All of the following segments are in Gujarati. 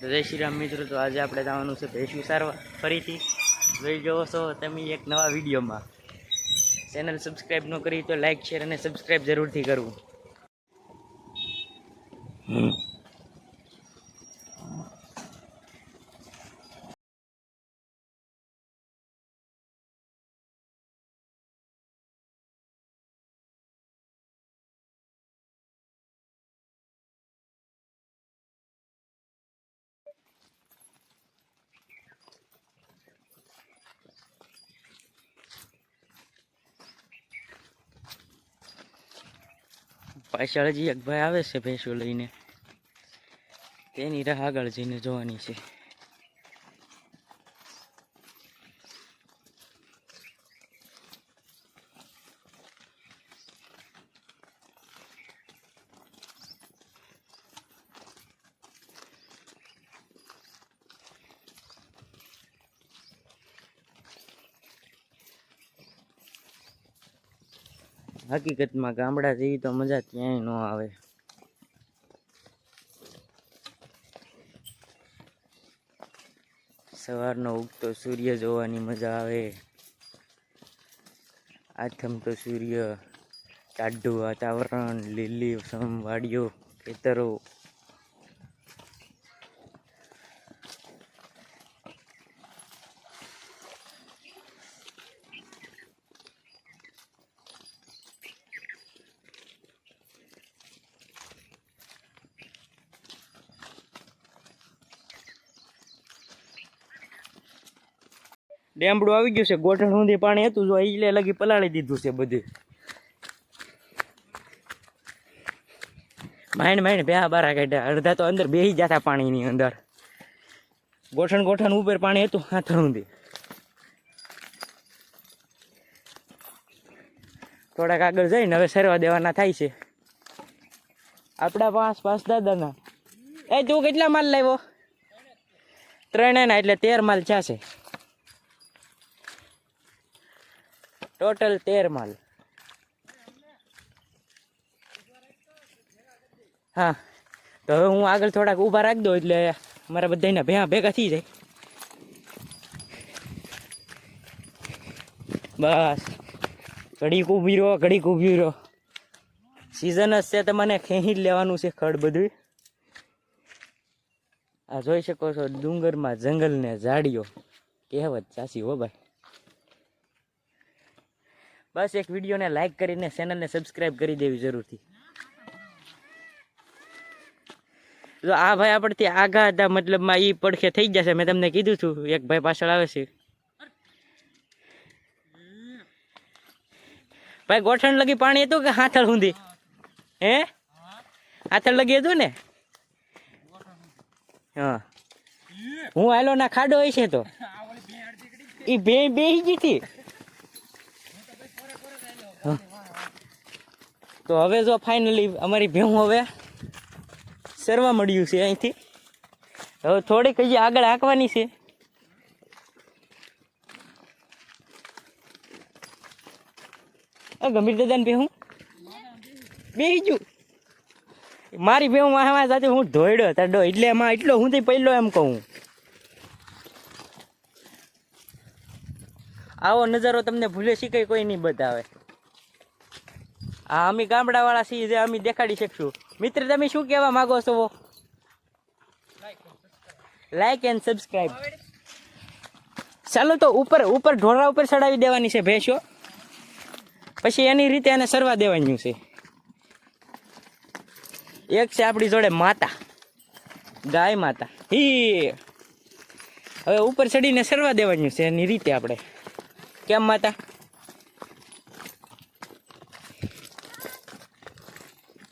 જય શ્રી રામ મિત્રો, તો આજે આપણે જવાનું છે ભેંસ વિસારવા ફરીથી જોઈ જવો છો તમે એક નવા વિડીયોમાં. ચેનલ સબસ્ક્રાઈબ ન કરી તો લાઈક શેર અને સબસ્ક્રાઈબ જરૂરથી કરવું. પાછળ હજી એક ભાઈ આવે છે ભેંસો લઈને. તેની રાહ આગળ જઈને જોવાની છે. હકીકતમાં ગામડા જેવી તો મજા ક્યાંય ન આવે. સવારનો ઉગતો સૂર્ય જોવાની મજા આવે. આથમતો સૂર્ય ચાડું વાતાવરણ લીલી સમ વાડીઓ ખેતરો ડેમડું આવી ગયું છે, ગોઠણ સુધી પાણી હતું, જો ઈલે લગી પલાળી દીધું છે બધું. માઇન માઇન, બે બારા કાઢ્યા. અડધા તો અંદર બેસી જતા પાણીની અંદર. ગોઠણ ગોઠણ ઉપર પાણી હતું હાથણ સુધી. થોડાક આગળ જઈને હવે સરવા દેવાના થાય છે. આપણા પાંચ પાંચ દાદાના. એ, તું કેટલા માલ લાવ્યો? ત્રણેના એટલે તેર માલ છે. ટોટલ તેર માલ. હા, તો હવે હું આગળ થોડાક ઊભા રાખી દઉં એટલે મારા બધાના ભેગા ભેગા થઈ જાય. બસ. ઘડીક ઊભી રહો, ઘડીક ઊભી રહો. સિઝન જ છે તમને ખેંચી જ લેવાનું છે ખડ બધું આ જોઈ શકો છો ડુંગરમાં જંગલ ને ઝાડીઓ. કહેવત સાચી હો ભાઈ. બસ એક વિડીયોને લાઈક કરીને ચેનલને સબસ્ક્રાઈબ કરી દેવી જરૂરથી. તો આ ભાઈ આપણથી આગા હતા મતલબમાં એ પડખે થઈ જશે. મેં તમને કીધું છું એક ભાઈ પાછળ આવે છે. ભાઈ ગોઠણ લગી પાણી હતું કે હાથળ સુધી? હે? હાથળ લગી હતું ને? હા. હું આલો ના ખાડો હોય છે તો. એ બે બે જ હતી. તો હવે જો ફાઇનલી અમારી ભેહું હવે સરવા મળ્યું છે અહીંથી. હવે થોડીક હજી આગળ હાંકવાની છે. ગંભીર દાદાને ભેહું. બેહી ગયું મારી ભેહું મારા સાથે હું ધોઈડો તાડો એટલે એમાં એટલો હું પહેલો એમ કહું. આવો નજારો તમને ભૂલે શીખે કોઈ નહીં બતાવે. હા, અમે ગામડાવાળા છીએ, જે અમે દેખાડી શકશું. મિત્ર, તમે શું કહેવા માંગો છો? લાઈક એન્ડ સબસ્ક્રાઈબ ચાલો તો ઉપર ઉપર ઢોરા ઉપર ચડાવી દેવાની છે ભેંસો. પછી એની રીતે એને સરવા દેવાનું છે. એક છે આપણી જોડે માતા. ગાય માતા. હી. હવે ઉપર ચડીને સરવા દેવાનું છે એની રીતે આપણે. કેમ માતા?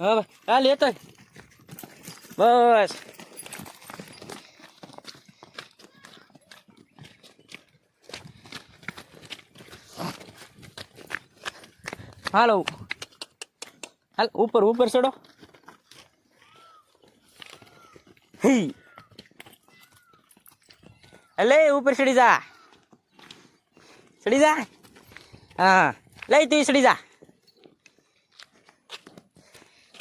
હવે હા લેતો બસ. હાલો. હાલ, ઉપર ઉપર ચડો. હી. અલે ઉપર ચડી જા. ચડી જા? હા. લઈ તું ચડી જા.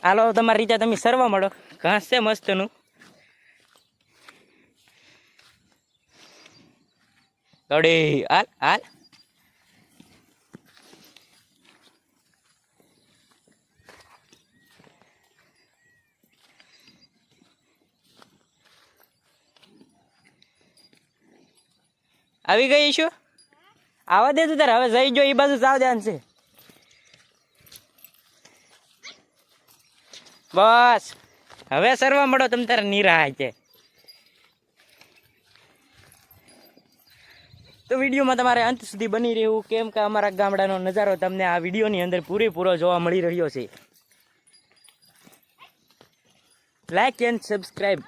હાલો, તમારી રીતે તમે સરવા મળો. ઘાસ છે મસ્તનું. દોડી હાલ હાલ. આવી ગઈ છું આવા દે તું તારે. હવે જઈ જો એ બાજુ સાવ ધ્યાન છે બસ. હવે સરવા મળો તમ તારે નિરાહ છે તો વિડીયોમાં તમારે અંત સુધી બની રહેવું કેમ કે અમારા ગામડાનો નજારો તમને આ વિડીયોની અંદર પૂરેપૂરો જોવા મળી રહ્યો છે. લાઈક એન્ડ સબસ્ક્રાઈબ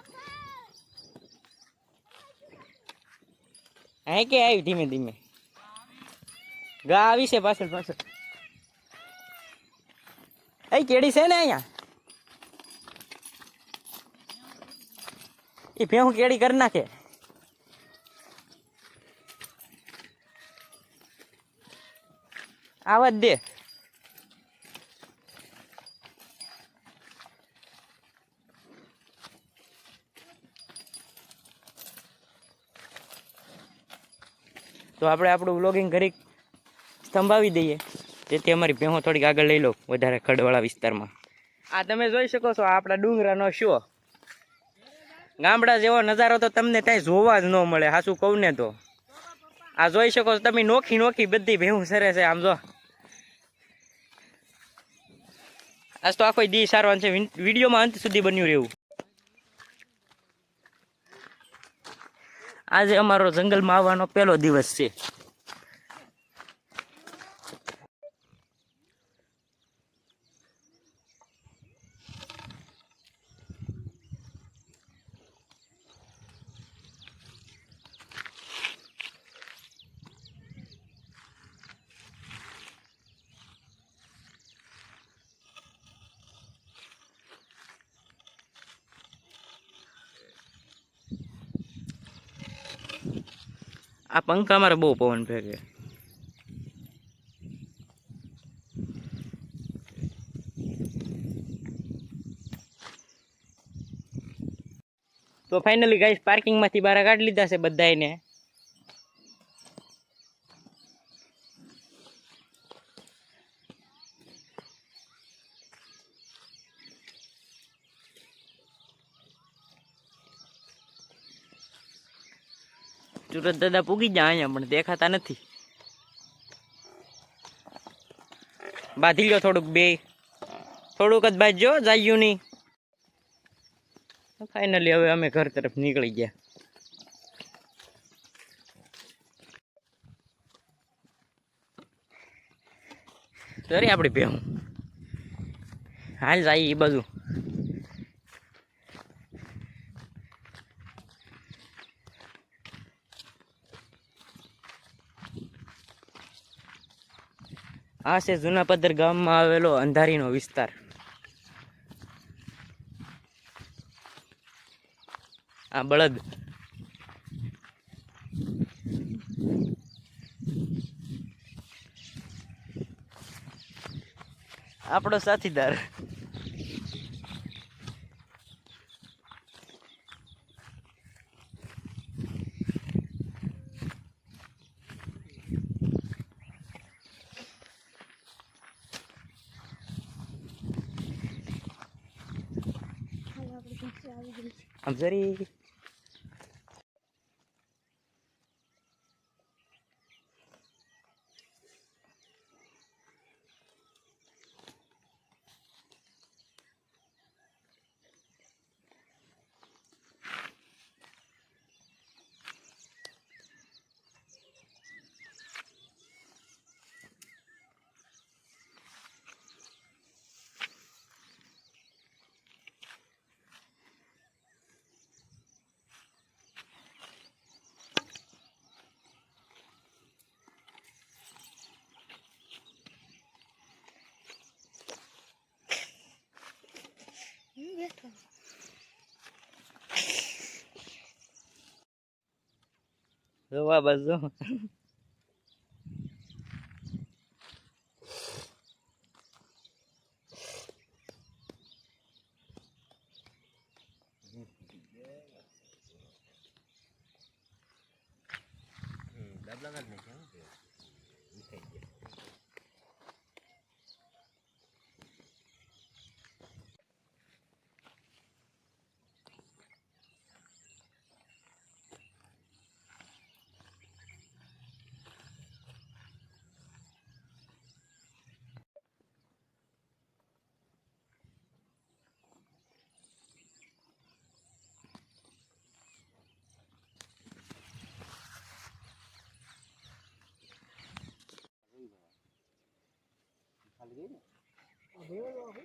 અહીં કે આવી ધીમે ધીમે. ગા આવી છે પાછળ પાછળ. અહીં કેડી છે ને અહીંયા? એ ભેહું કેડી કરી નાખે. આવા જ દે. તો આપણે આપણું વ્લોગિંગ કરી સંભાવી દઈએ. જેથી અમારી ભેહો થોડીક આગળ લઈ લો વધારે ખડવાળા વિસ્તારમાં. આ તમે જોઈ શકો છો આપણા ડુંગરાનો શો. ગામડા જેવો નજારો તો તમને ત્યાં જોવા જ ન મળે સાસું કહું ને તો. આ જોઈ શકો છો તમે, નોખી નોખી બધી ભેહું સરે છે, આમ જો. આજ તો આખો દી સારવાનું છે વિડીયોમાં અંત સુધી બન્યું રહેવું. આજે અમારો જંગલમાં આવવાનો પહેલો દિવસ છે. આ પંખા મારે બહુ પવન ફેંકે. તો ફાઇનલી ગાઈસ પાર્કિંગમાંથી બહાર કાઢી લીધા છે બધાયને. સુરત દાદા પૂગી ગયા અહીંયા, પણ દેખાતા નથી. બાંધી લ્યો થોડુંક બે. થોડુંક જ બાંધજો, જાયું નહીં. ફાઇનલી હવે અમે ઘર તરફ નીકળી ગયા. સરી આપણી ભેહું. હાલ જાય એ બધું આ છે જૂના પદર ગામમાં આવેલો અંધારીનો વિસ્તાર. આ બળદ. આપણો સાથીદાર. આમ જોવા બસ જો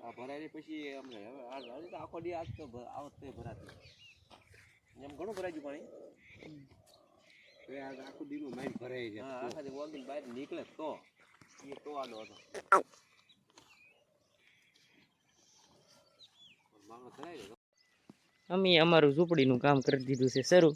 આ ભરાય પછી અમને હવે તો આખો દી આજ તો આવત ભરાતી. એમ ઘણું ભરાય ગયું પાણી. આખું દીનું માઇન્ડ ભરાઈ હા જાય આખા દી વોગીને બહાર નીકળે તો. એ તો આલો હતો. માણસ અમે અમારું ઝૂંપડીનું કામ કરી દીધું છે શરૂ.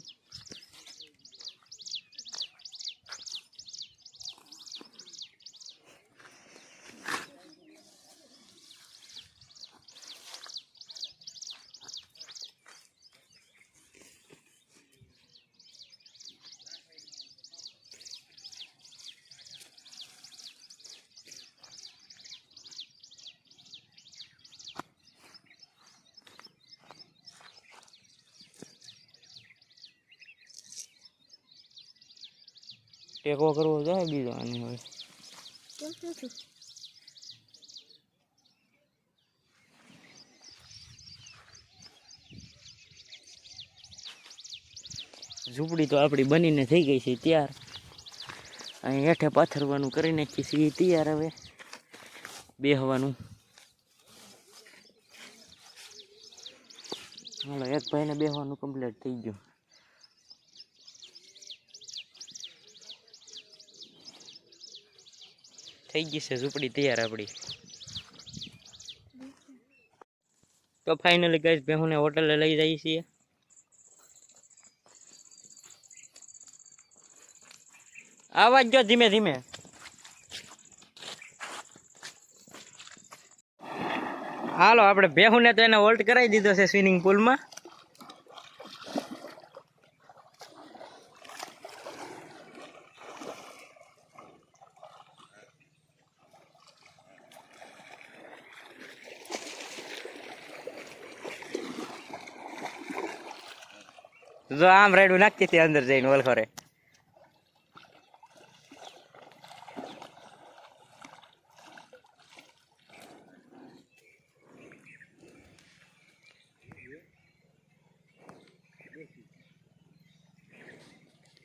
ટેકો કરવો જોઈએ બીજો આને હવે? ઝૂંપડી તો આપણી બનીને થઈ ગઈ છે તૈયાર. અહીં હેઠે પાથરવાનું કરી નાખીએ છીએ તૈયાર હવે. બેહવાનું. હાલો એક ભાઈને બેહવાનું કમ્પ્લીટ થઈ ગયું. થઈ ગઈ છે ઝૂંપડી તૈયાર આપણી. તો ફાઇનલી ગઈ બેહુને હોટલે લઈ જઈએ છીએ. આવાજ જો ધીમે ધીમે. હાલો, આપણે બેહુને તો એને વોલ્ટ કરાવી દીધો છે સ્વિમિંગ પુલમાં જો આમ રેડું નાખતી હતી અંદર જઈને વલખોરે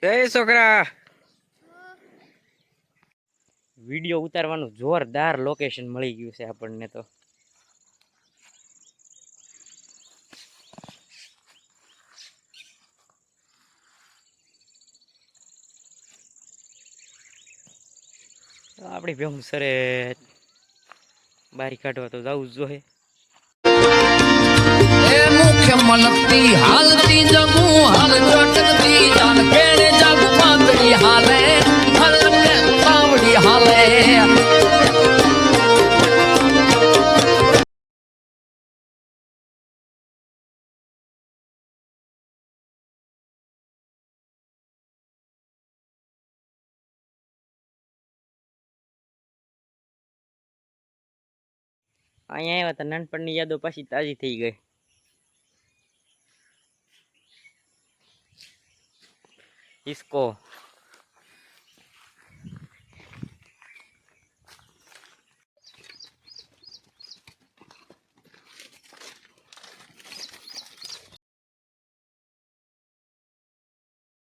એ છોકરા. વીડિયો ઉતારવાનું જોરદાર લોકેશન મળી ગયું છે આપણને તો. આપણી ભેહું સરે બારી કાઢવા તો જવું જ જોઈએ. મુખ્ય મલકતી હાલ ચોટકતી જાન કેરે જગ અહીંયા આવ્યા હતા નાનપણની યાદો પાછી તાજી થઈ ગઈ. હિસકો